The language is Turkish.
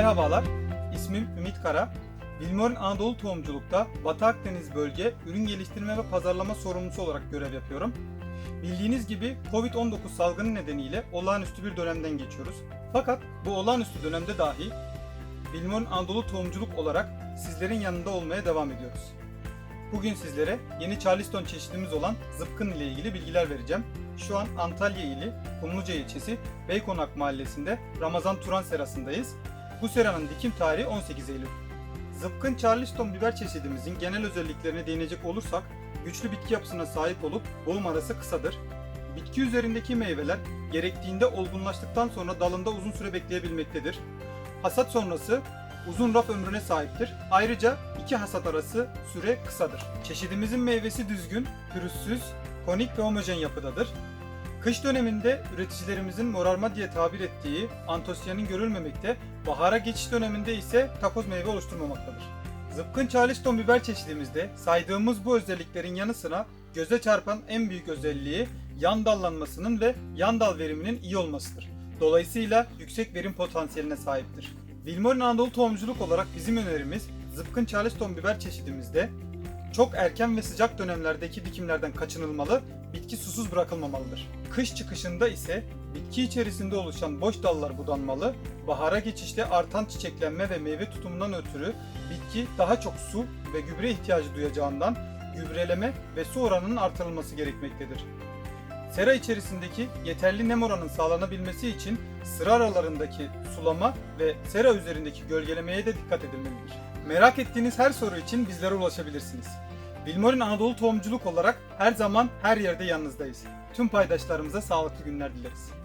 Merhabalar, ismim Ümit Kara. Vilmor'un Anadolu Tohumculuk'ta Batı Akdeniz bölge ürün geliştirme ve pazarlama sorumlusu olarak görev yapıyorum. Bildiğiniz gibi Covid-19 salgını nedeniyle olağanüstü bir dönemden geçiyoruz. Fakat bu olağanüstü dönemde dahi Vilmor'un Anadolu Tohumculuk olarak sizlerin yanında olmaya devam ediyoruz. Bugün sizlere yeni Charleston çeşidimiz olan zıpkın ile ilgili bilgiler vereceğim. Şu an Antalya ili Kumluca ilçesi Beykonak mahallesinde Ramazan Turan serasındayız. Bu seranın dikim tarihi 18 Eylül. Zıpkın Charleston biber çeşidimizin genel özelliklerine değinecek olursak, güçlü bitki yapısına sahip olup boğum arası kısadır. Bitki üzerindeki meyveler gerektiğinde olgunlaştıktan sonra dalında uzun süre bekleyebilmektedir. Hasat sonrası uzun raf ömrüne sahiptir. Ayrıca iki hasat arası süre kısadır. Çeşidimizin meyvesi düzgün, pürüzsüz, konik ve homojen yapıdadır. Kış döneminde üreticilerimizin morarma diye tabir ettiği antosiyanin görülmemekte, bahara geçiş döneminde ise takoz meyve oluşturmamaktadır. Zıpkın Charleston biber çeşidimizde saydığımız bu özelliklerin yanı sıra göze çarpan en büyük özelliği yan dallanmasının ve yan dal veriminin iyi olmasıdır. Dolayısıyla yüksek verim potansiyeline sahiptir. Vilmorin Anadolu Tohumculuk olarak bizim önerimiz Zıpkın Charleston biber çeşidimizde çok erken ve sıcak dönemlerdeki dikimlerden kaçınılmalı, bitki susuz bırakılmamalıdır. Kış çıkışında ise bitki içerisinde oluşan boş dallar budanmalı, bahara geçişte artan çiçeklenme ve meyve tutumundan ötürü bitki daha çok su ve gübre ihtiyacı duyacağından gübreleme ve su oranının artırılması gerekmektedir. Sera içerisindeki yeterli nem oranının sağlanabilmesi için sıra aralarındaki sulama ve sera üzerindeki gölgelemeye de dikkat edilmelidir. Merak ettiğiniz her soru için bizlere ulaşabilirsiniz. Bilmorin Anadolu Tohumculuk olarak her zaman her yerde yanınızdayız. Tüm paydaşlarımıza sağlıklı günler dileriz.